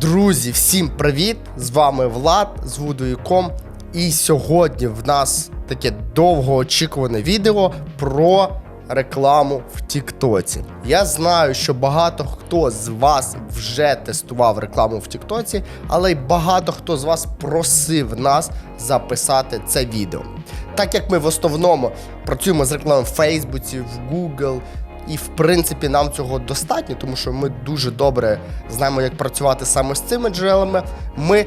Друзі, всім привіт! З вами Влад з Вудою.ком. І сьогодні в нас таке довгоочікуване відео про рекламу в Тіктоці. Я знаю, що багато хто з вас вже тестував рекламу в Тіктоці, але й багато хто з вас просив нас записати це відео. Так як ми в основному працюємо з рекламою в Фейсбуці, в Google, і в принципі нам цього достатньо, тому що ми дуже добре знаємо, як працювати саме з цими джерелами. Ми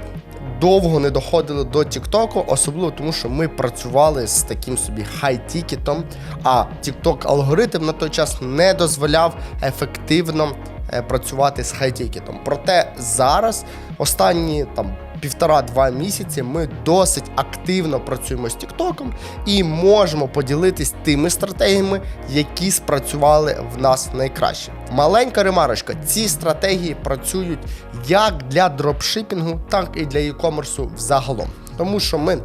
довго не доходили до Тіктоку, особливо тому, що ми працювали з таким собі хай-тікетом, а TikTok алгоритм на той час не дозволяв ефективно е, працювати з хай-тікетом. Проте зараз останні там. Півтора-два місяці ми досить активно працюємо з Тіктоком і можемо поділитись тими стратегіями, які спрацювали в нас найкраще. Маленька ремарочка: ці стратегії працюють як для дропшипінгу, так і для e-commerce взагалом, тому що ми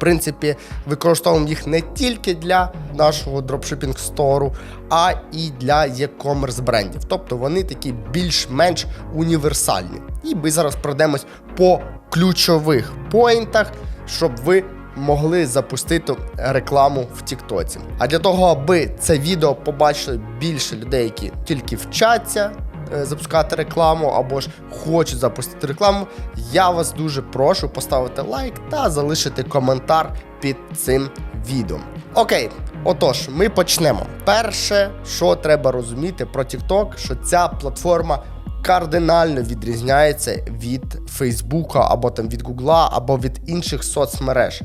принципі, використовуємо їх не тільки для нашого дропшипінг стору, а і для e-commerce брендів. Тобто вони такі більш-менш універсальні. І ми зараз пройдемось по ключових поінтах, щоб ви могли запустити рекламу в Тіктоці. А для того, аби це відео побачили більше людей, які тільки вчаться запускати рекламу або ж хочуть запустити рекламу, я вас дуже прошу поставити лайк та залишити коментар під цим відео. Окей, отож, ми почнемо. Перше, що треба розуміти про TikTok, що ця платформа кардинально відрізняється від Фейсбука або там від Гугла, або від інших соцмереж.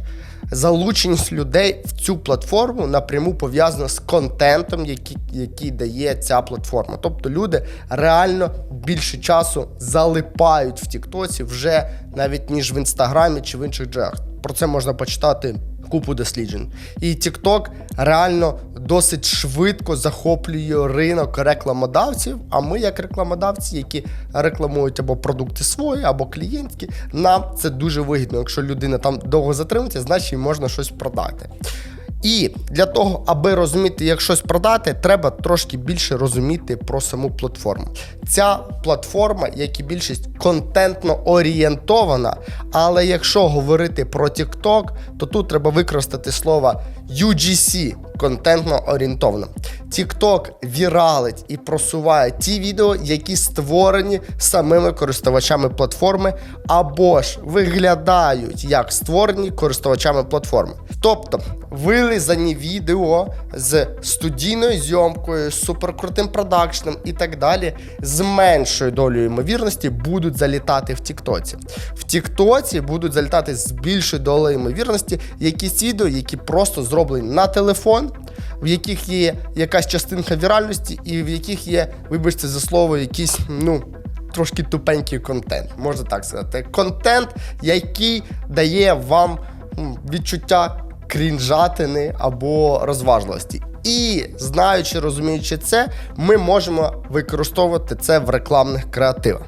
Залученість людей в цю платформу напряму пов'язана з контентом, який, який дає ця платформа. Тобто люди реально більше часу залипають в Тіктоці вже навіть ніж в інстаграмі чи в інших джерелах. Про це можна почитати купу досліджень. І TikTok реально досить швидко захоплює ринок рекламодавців. А ми, як рекламодавці, які рекламують або продукти свої, або клієнтські, нам це дуже вигідно. Якщо людина там довго затримується, значить їй можна щось продати. І для того, аби розуміти, як щось продати, треба трошки більше розуміти про саму платформу. Ця платформа, як і більшість, контентно орієнтована. Але якщо говорити про TikTok, то тут треба використати слово UGC контентно орієнтовано. TikTok віралить і просуває ті відео, які створені самими користувачами платформи, або ж виглядають як створені користувачами платформи. Тобто вилизані відео з студійною зйомкою, з суперкрутим продакшном і так далі, з меншою долею ймовірності будуть залітати в Тіктоці. В Тіктоці будуть залітати з більшою долею ймовірності якісь відео, які просто зроблені на телефон, в яких є якась частинка віральності, і в яких є, вибачте за слово, якийсь, ну. Трошки тупенький контент, можна так сказати. Контент, який дає вам відчуття крінжатини або розважливості. І знаючи, розуміючи це, ми можемо використовувати це в рекламних креативах.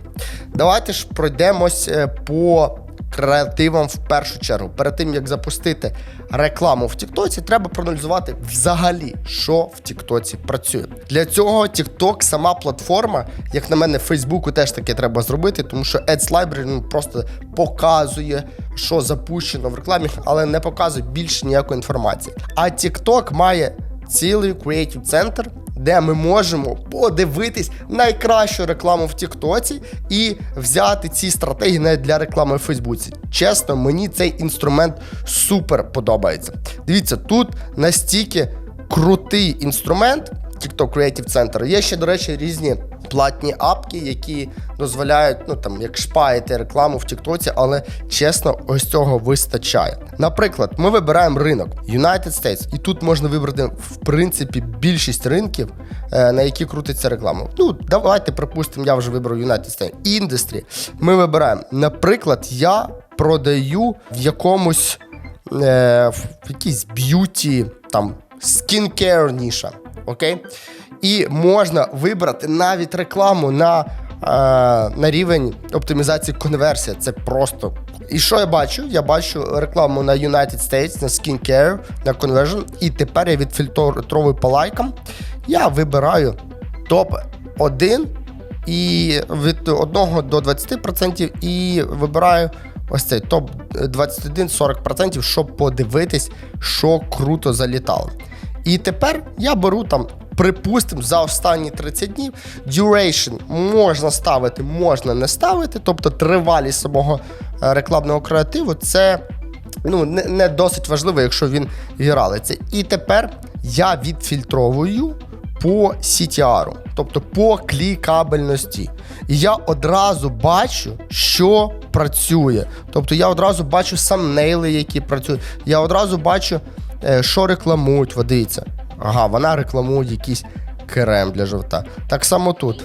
Давайте ж пройдемось е, по креативам в першу чергу. Перед тим як запустити рекламу в Тіктоці, треба проаналізувати взагалі, що в Тіктоці працює. Для цього TikTok сама платформа, як на мене, Фейсбуку теж таке треба зробити, тому що Ads Library ну, просто показує, що запущено в рекламі, але не показує більше ніякої інформації. А TikTok має цілий креатив центр. Де ми можемо подивитись найкращу рекламу в Тіктоці і взяти ці стратегії навіть для реклами в Фейсбуці. Чесно, мені цей інструмент супер подобається. Дивіться, тут настільки крутий інструмент. TikTok Creative Center. Є ще, до речі, різні платні апки, які дозволяють, ну там, як шпаїти рекламу в Тіктоці, але чесно, ось цього вистачає. Наприклад, ми вибираємо ринок United States, і тут можна вибрати в принципі більшість ринків, е, на які крутиться реклама. Ну, давайте припустимо, я вже вибрав United States. Індустрі. Ми вибираємо. Наприклад, я продаю в якомусь е, в якійсь б'юті, там скінкер ніша. Окей? І можна вибрати навіть рекламу на, е, на рівень оптимізації конверсія. Це просто. І що я бачу? Я бачу рекламу на United States, на Skincare, на Conversion. І тепер я відфільтровую по лайкам. Я вибираю топ-1 і від 1 до 20% і вибираю ось цей топ 21-40%, щоб подивитись, що круто залітало. І тепер я беру там, припустимо, за останні 30 днів duration можна ставити, можна не ставити. Тобто тривалість самого е, рекламного креативу це ну, не, не досить важливо, якщо він віралий. Це І тепер я відфільтровую по CTR, тобто по клікабельності. І я одразу бачу, що працює. Тобто я одразу бачу самнейли, які працюють. Я одразу бачу, що рекламують. От Дивіться. Ага, вона рекламує якийсь крем для жовта. Так само тут.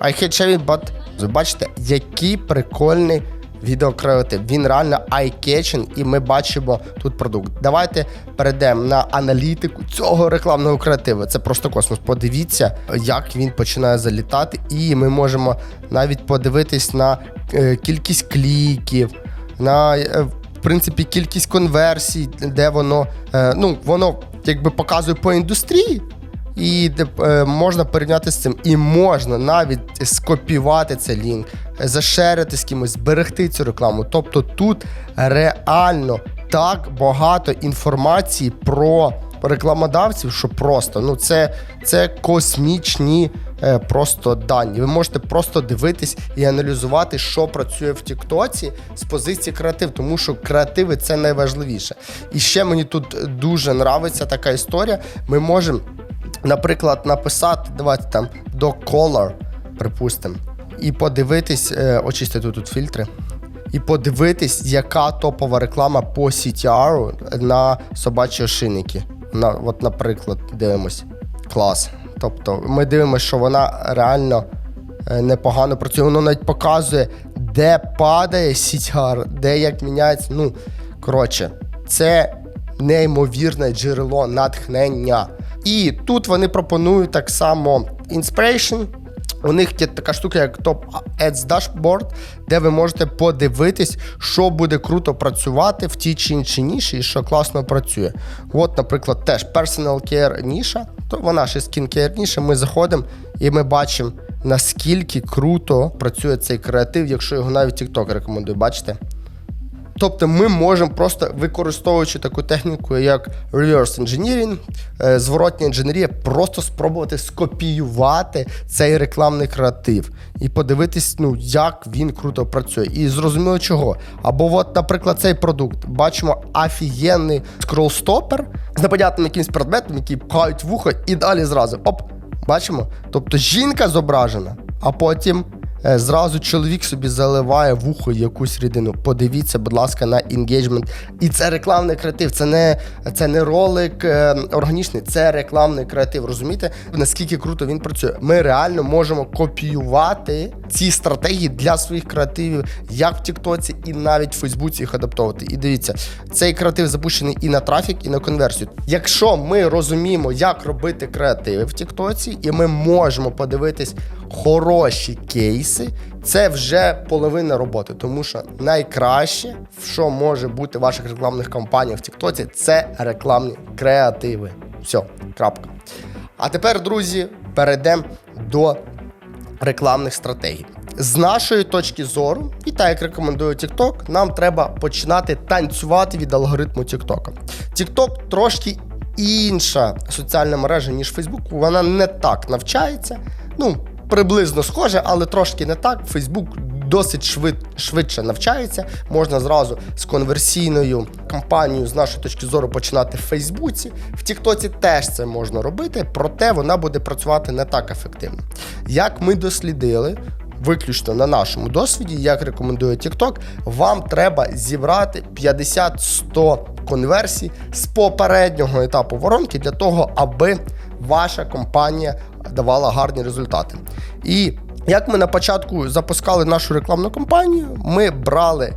I hate shaving, but... Ви бачите, який прикольний відеокреатив. Він реально eye-catching, і ми бачимо тут продукт. Давайте перейдемо на аналітику цього рекламного креативу. Це просто космос. Подивіться, як він починає залітати, і ми можемо навіть подивитись на е, кількість кліків, на е, принципі кількість конверсій, де воно е, ну воно якби показує по індустрії. І де, е, можна порівняти з цим. І можна навіть скопіювати цей лінк, зашерити з кимось, зберегти цю рекламу. Тобто тут реально так багато інформації про рекламодавців, що просто ну це, це космічні е, просто дані. Ви можете просто дивитись і аналізувати, що працює в Тіктоці з позиції креатив, тому що креативи це найважливіше. І ще мені тут дуже нравиться така історія. Ми можемо наприклад, написати, давайте там до color, припустимо, і подивитись, е, очистити тут фільтри, і подивитись, яка топова реклама по CTR на собачі ошейники. На, от, наприклад, дивимось. Клас. Тобто ми дивимося, що вона реально е, непогано працює. Воно навіть показує, де падає CTR, де як міняється. Ну, коротше, це неймовірне джерело натхнення. І тут вони пропонують так само Inspiration. У них є така штука, як Top Ads Dashboard, де ви можете подивитись, що буде круто працювати в тій чи іншій ніші і що класно працює. От, наприклад, теж Personal Care ніша, то вона ще Skincare ніша. Ми заходимо і ми бачимо, наскільки круто працює цей креатив, якщо його навіть TikTok рекомендує. Бачите? Тобто ми можемо просто використовуючи таку техніку, як reverse engineering, е, зворотня інженерія, просто спробувати скопіювати цей рекламний креатив і подивитись, ну як він круто працює. І зрозуміло чого. Або, от, наприклад, цей продукт бачимо офігенний скролстопер з непонятним якимсь предметом, який пхають вухо, і далі зразу. Оп, бачимо. Тобто жінка зображена, а потім. Е, Зразу чоловік собі заливає вухо якусь рідину. Подивіться, будь ласка, на інгейджмент. І це рекламний креатив. Це не це не ролик е, органічний, це рекламний креатив. Розумієте, наскільки круто він працює? Ми реально можемо копіювати ці стратегії для своїх креативів, як в Тіктоці, і навіть в Фейсбуці їх адаптовувати. І дивіться, цей креатив запущений і на трафік, і на конверсію. Якщо ми розуміємо, як робити креативи в Тіктоці, і ми можемо подивитись хороші кейси, це вже половина роботи, тому що найкраще, що може бути в ваших рекламних кампаніях в Тіктоці, це рекламні креативи. Все, крапка. А тепер, друзі, перейдемо до рекламних стратегій. З нашої точки зору, і так як рекомендує TikTok, нам треба починати танцювати від алгоритму TikTok. TikTok трошки інша соціальна мережа, ніж Facebook. Вона не так навчається. Ну, приблизно схоже, але трошки не так. Facebook досить швид, швидше навчається. Можна зразу з конверсійною кампанією, з нашої точки зору, починати в Фейсбуці. В Тіктоці теж це можна робити, проте вона буде працювати не так ефективно. Як ми дослідили. Виключно на нашому досвіді, як рекомендує TikTok, вам треба зібрати 50-100 конверсій з попереднього етапу воронки для того, аби ваша компанія давала гарні результати. І як ми на початку запускали нашу рекламну кампанію, ми брали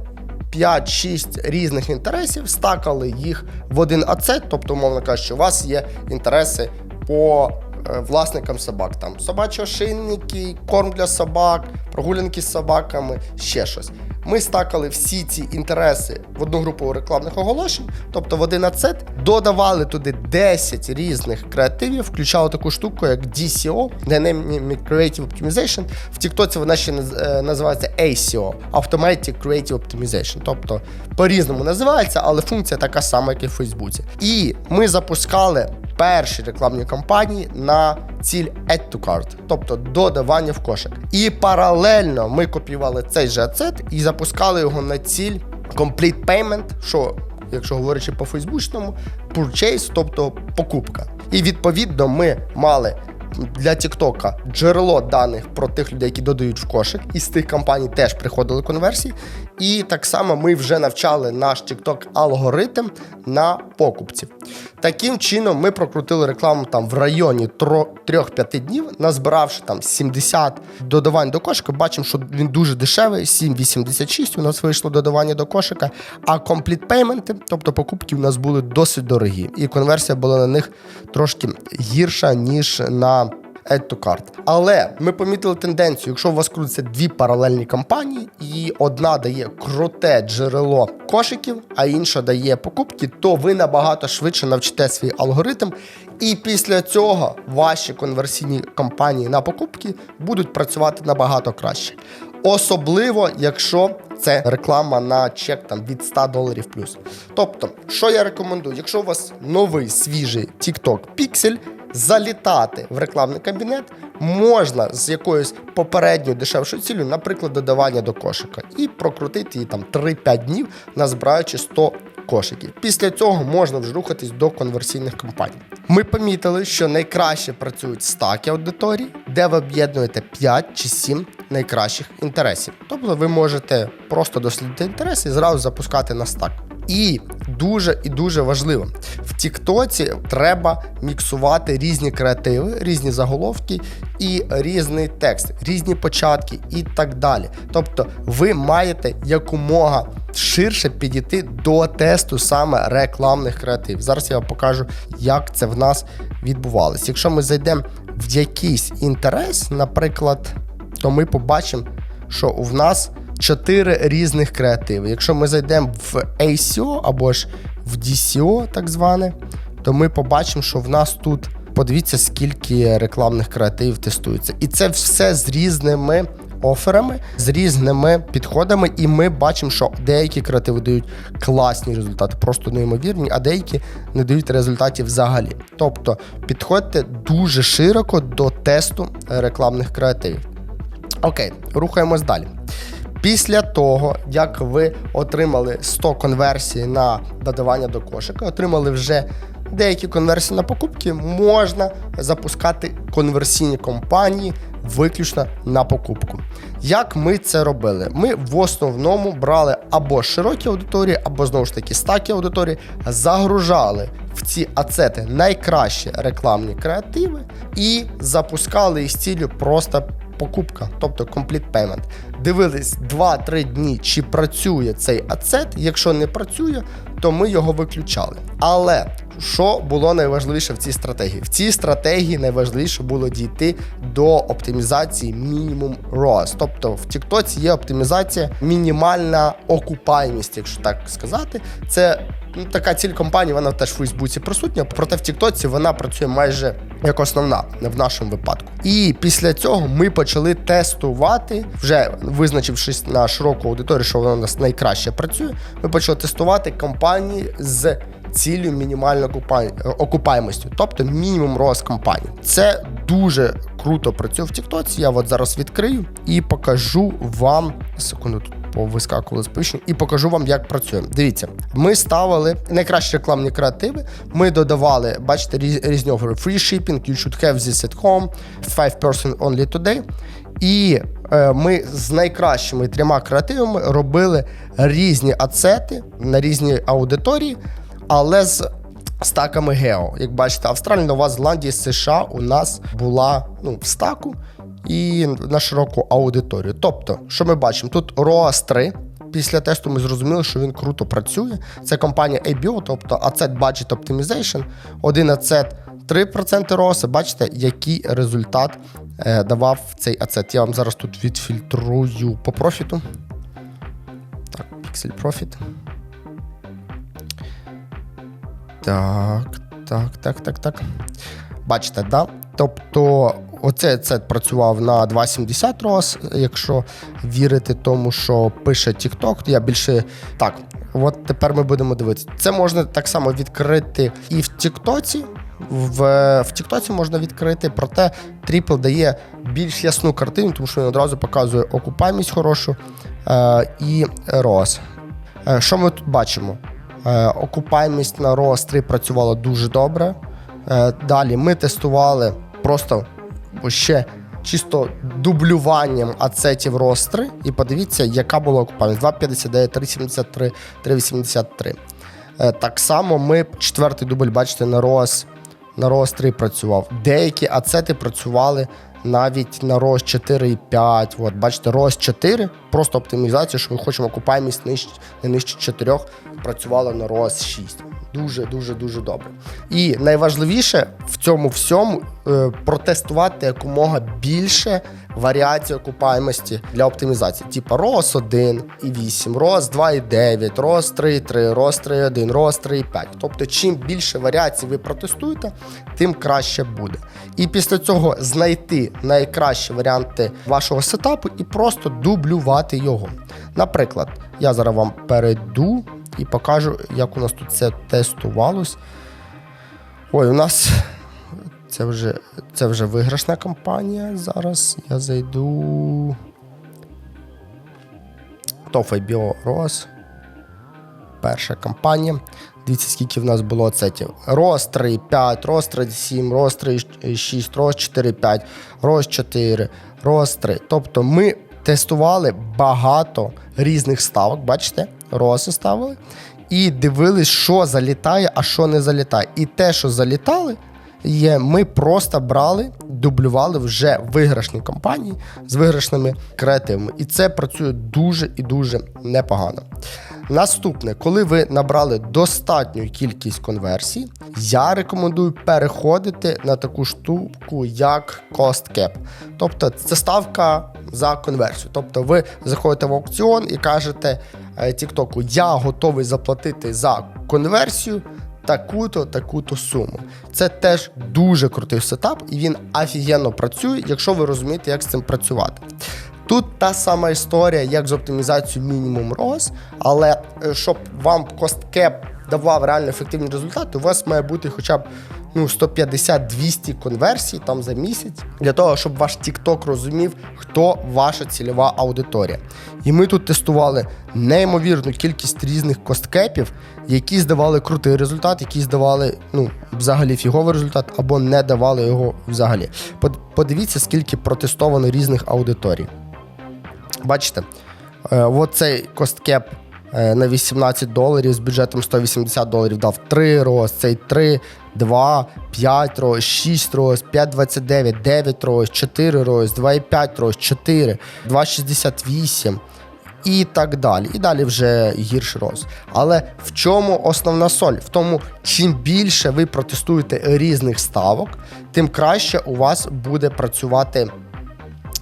5-6 різних інтересів, стакали їх в один ацет, тобто, умовно кажучи, у вас є інтереси по е, власникам собак. Там собачі ошейники, корм для собак, прогулянки з собаками, ще щось. Ми стакали всі ці інтереси в одну групу рекламних оголошень, тобто в один ацет, додавали туди 10 різних креативів, включали таку штуку, як DCO, Dynamic Creative Optimization. В TikTok вона ще е, називається ACO, Automatic Creative Optimization. Тобто по-різному називається, але функція така сама, як і в Фейсбуці. І ми запускали перші рекламні кампанії на ціль Add to Cart, тобто додавання в кошик. І паралельно ми копіювали цей же ацет і запускали його на ціль Complete Payment, що, якщо говорячи по фейсбучному, purchase, тобто покупка. І відповідно ми мали для Тіктока джерело даних про тих людей, які додають в кошик, і з тих компаній теж приходили конверсії. І так само ми вже навчали наш TikTok алгоритм на покупців. Таким чином, ми прокрутили рекламу там в районі 3-5 днів, назбиравши там 70 додавань до кошика. Бачимо, що він дуже дешевий, 7,86 у нас вийшло додавання до кошика. А payment, тобто покупки, у нас були досить дорогі, і конверсія була на них трошки гірша, ніж на Add to Cart. Але ми помітили тенденцію, якщо у вас крутяться дві паралельні кампанії, і одна дає круте джерело кошиків, а інша дає покупки, то ви набагато швидше навчите свій алгоритм. І після цього ваші конверсійні кампанії на покупки будуть працювати набагато краще. Особливо, якщо це реклама на чек там від 100 доларів плюс. Тобто, що я рекомендую, якщо у вас новий свіжий TikTok Pixel, залітати в рекламний кабінет можна з якоюсь попередньою дешевшою цілею, наприклад, додавання до кошика, і прокрутити її там 3-5 днів, назбираючи 100 кошиків. Після цього можна вже рухатись до конверсійних кампаній. Ми помітили, що найкраще працюють стаки аудиторії, де ви об'єднуєте 5 чи 7 найкращих інтересів. Тобто ви можете просто дослідити інтереси і зразу запускати на стак. І дуже і дуже важливо в Тіктоці треба міксувати різні креативи, різні заголовки і різний текст, різні початки і так далі. Тобто, ви маєте якомога ширше підійти до тесту саме рекламних креативів. Зараз я вам покажу, як це в нас відбувалося. Якщо ми зайдемо в якийсь інтерес, наприклад, то ми побачимо, що у нас чотири різних креативи. Якщо ми зайдемо в ACO або ж в DCO, так зване, то ми побачимо, що в нас тут подивіться, скільки рекламних креативів тестується. І це все з різними оферами, з різними підходами, і ми бачимо, що деякі креативи дають класні результати, просто неймовірні, а деякі не дають результатів взагалі. Тобто підходьте дуже широко до тесту рекламних креативів. Окей, рухаємось далі. Після того, як ви отримали 100 конверсій на додавання до кошика, отримали вже деякі конверсії на покупки, можна запускати конверсійні компанії виключно на покупку. Як ми це робили? Ми в основному брали або широкі аудиторії, або знову ж таки стаки аудиторії, загружали в ці ацети найкращі рекламні креативи і запускали із ціллю просто покупка, тобто complete payment. Дивились 2-3 дні, чи працює цей ацет. Якщо не працює, то ми його виключали. Але що було найважливіше в цій стратегії? В цій стратегії найважливіше було дійти до оптимізації мінімум ROAS. Тобто в TikTok є оптимізація мінімальна окупаємість, якщо так сказати. Це ну, така ціль компанії, вона теж в Фейсбуці присутня, проте в Тіктоці вона працює майже як основна в нашому випадку. І після цього ми почали тестувати, вже визначившись на широку аудиторію, що вона у нас найкраще працює. Ми почали тестувати компанії з цілею мінімальної окупаємості, тобто мінімум роз компанії. Це дуже круто працює в Тіктоці. Я от зараз відкрию і покажу вам секунду тут. Повискакували сповіщення і покажу вам, як працює. Дивіться, ми ставили найкращі рекламні креативи. Ми додавали, бачите, різні офери. Free shipping, you should have this at home, 5 person only today. І е, ми з найкращими трьома креативами робили різні ацети на різні аудиторії, але з стаками Гео. Як бачите, Австралія, Нова Зеландія, США у нас була ну, в стаку і на широку аудиторію. Тобто, що ми бачимо? Тут ROAS 3. Після тесту ми зрозуміли, що він круто працює. Це компанія ABO, тобто Asset Budget Optimization. Один ацет 3% ROAS. Бачите, який результат е, давав цей ацет. Я вам зараз тут відфільтрую по профіту. Pixel Profit. Так, так, так, так, так. Бачите, да? Тобто, оце це працював на 2,70 ROS, якщо вірити тому, що пише TikTok, я більше так. От тепер ми будемо дивитися. Це можна так само відкрити і в Тіктоці. В, в Тіктоці можна відкрити, проте Тріпл дає більш ясну картину, тому що він одразу показує окупаймість хорошу е, і ROS. Е, що ми тут бачимо? Е, окупаймість на ROS 3 працювала дуже добре. Е, далі ми тестували просто ще чисто дублюванням ацетів ROS 3 і подивіться, яка була окупаймість. 2,59, 3,73, 3,83. Е, Так само ми четвертий дубль, бачите, на ROS, на ROS 3 працював. Деякі ацети працювали навіть на ROS 4,5. От, бачите, ROS 4, просто оптимізація, що ми хочемо окупаємість нижче, не нижче 4, працювала на ROS 6. Дуже, дуже, дуже добре. І найважливіше в цьому всьому е, протестувати якомога більше варіацій окупаємості для оптимізації. Типа ROS 1 і 8, ROS 2,9, ROS 3,3, ROS 3,1, ROS 3,5. Тобто, чим більше варіацій ви протестуєте, тим краще буде. І після цього знайти найкращі варіанти вашого сетапу і просто дублювати його. Наприклад, я зараз вам перейду і покажу, як у нас тут це тестувалось. Ой, у нас це вже, це вже виграшна кампанія. Зараз я зайду. Тофай Біорос. Перша кампанія. Дивіться, скільки в нас було ацетів. ROS 3.5, ROS 3.7, ROS 3.6, ROS 4.5, ROS 4, ROS 3. Тобто ми тестували багато різних ставок, бачите, роси ставили, і дивились, що залітає, а що не залітає. І те, що залітали, є, ми просто брали, дублювали вже виграшні компанії з виграшними креативами. І це працює дуже і дуже непогано. Наступне, коли ви набрали достатню кількість конверсій, я рекомендую переходити на таку штуку, як Cost Cap. Тобто це ставка за конверсію. Тобто ви заходите в аукціон і кажете е, Тіктоку, я готовий заплатити за конверсію таку-то, таку-то суму. Це теж дуже крутий сетап, і він офігенно працює, якщо ви розумієте, як з цим працювати. Тут та сама історія, як з оптимізацією мінімум роз, але е, щоб вам косткеп давав реально ефективні результати, у вас має бути хоча б ну, 150-200 конверсій там за місяць, для того, щоб ваш TikTok розумів, хто ваша цільова аудиторія. І ми тут тестували неймовірну кількість різних косткепів, які здавали крутий результат, які здавали ну, взагалі фіговий результат, або не давали його взагалі. Подивіться, скільки протестовано різних аудиторій. Бачите, е, от косткеп на 18 доларів з бюджетом 180 доларів дав 3 роз, цей 3, 2, 5 роз, 6 роз, 5,29, 9 роз, 4 роз, 2,5 роз, 4, 2,68 і так далі. І далі вже гірший роз. Але в чому основна соль? В тому, чим більше ви протестуєте різних ставок, тим краще у вас буде працювати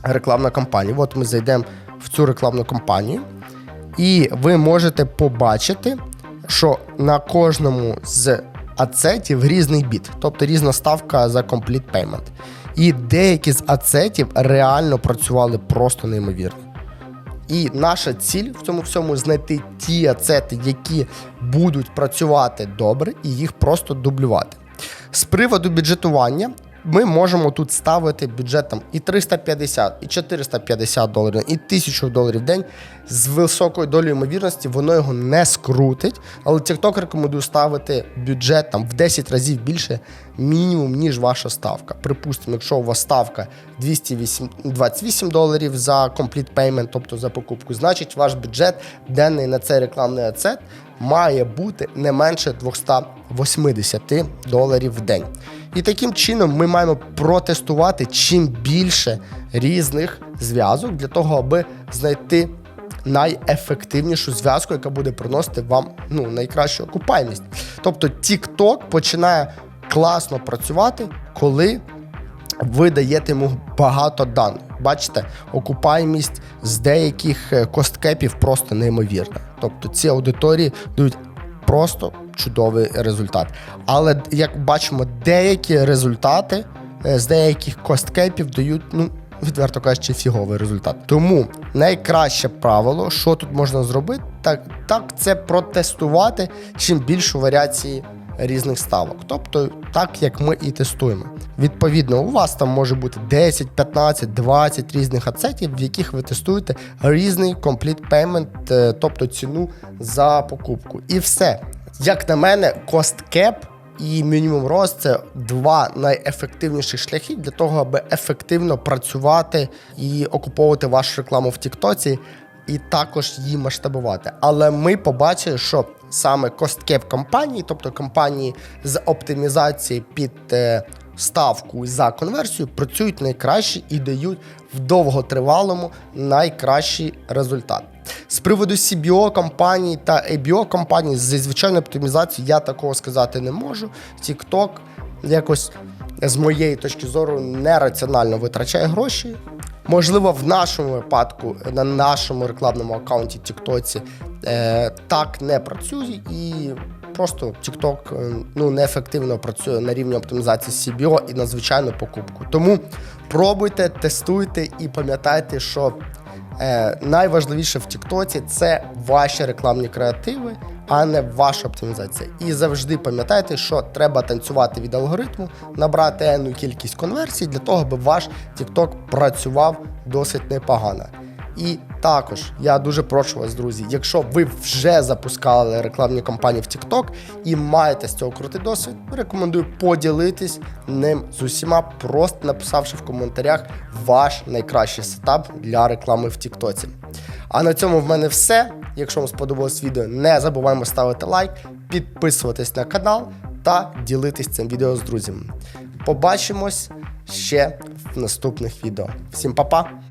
рекламна кампанія. От ми зайдемо в цю рекламну кампанію, і ви можете побачити, що на кожному з ацетів різний біт, тобто різна ставка за complete payment. І деякі з ацетів реально працювали просто неймовірно. І наша ціль в цьому всьому знайти ті ацети, які будуть працювати добре, і їх просто дублювати. З приводу бюджетування. Ми можемо тут ставити бюджетом і 350, і 450 доларів, і 1000 доларів в день з високою долею ймовірності, воно його не скрутить. Але TikTok рекомендує ставити бюджет там в 10 разів більше мінімум, ніж ваша ставка. Припустимо, якщо у вас ставка 228 доларів за complete payment, тобто за покупку, значить ваш бюджет денний на цей рекламний ацет має бути не менше 280 доларів в день. І таким чином ми маємо протестувати чим більше різних зв'язок для того, аби знайти найефективнішу зв'язку, яка буде приносити вам ну, найкращу окупаймість. Тобто TikTok починає класно працювати, коли ви даєте йому багато даних. бачите, окупаємість з деяких е, косткепів просто неймовірна. Тобто ці аудиторії дають просто чудовий результат. Але як бачимо, деякі результати е, з деяких косткейпів дають, ну. Відверто кажучи, фіговий результат. Тому найкраще правило, що тут можна зробити, так, так це протестувати чим більше варіації різних ставок. Тобто, так як ми і тестуємо. Відповідно, у вас там може бути 10, 15, 20 різних ацетів, в яких ви тестуєте різний complete payment, е, тобто ціну за покупку. І все. Як на мене, cost cap і мінімум рост це два найефективніші шляхи для того, аби ефективно працювати і окуповувати вашу рекламу в Тіктоці, і також її масштабувати. Але ми побачили, що саме косткеп компанії, тобто компанії з оптимізації під е, ставку за конверсію, працюють найкраще і дають в довготривалому найкращий результат. З приводу CBO компаній та ABO компаній зі звичайною оптимізацією я такого сказати не можу. TikTok якось з моєї точки зору нераціонально витрачає гроші. Можливо, в нашому випадку на нашому рекламному аккаунті TikTok е, так не працює і. Просто TikTok е, ну, неефективно працює на рівні оптимізації CBO і на звичайну покупку. Тому пробуйте, тестуйте і пам'ятайте, що е, найважливіше в Тіктоці це ваші рекламні креативи, а не ваша оптимізація. І завжди пам'ятайте, що треба танцювати від алгоритму, набрати енну кількість конверсій для того, аби ваш TikTok працював досить непогано. І також я дуже прошу вас, друзі, якщо ви вже запускали рекламні кампанії в TikTok і маєте з цього крутий досвід, рекомендую поділитись ним з усіма, просто написавши в коментарях ваш найкращий сетап для реклами в TikTok. А на цьому в мене все. Якщо вам сподобалось відео, не забуваємо ставити лайк, підписуватись на канал та ділитись цим відео з друзями. Побачимось ще в наступних відео. Всім па-па!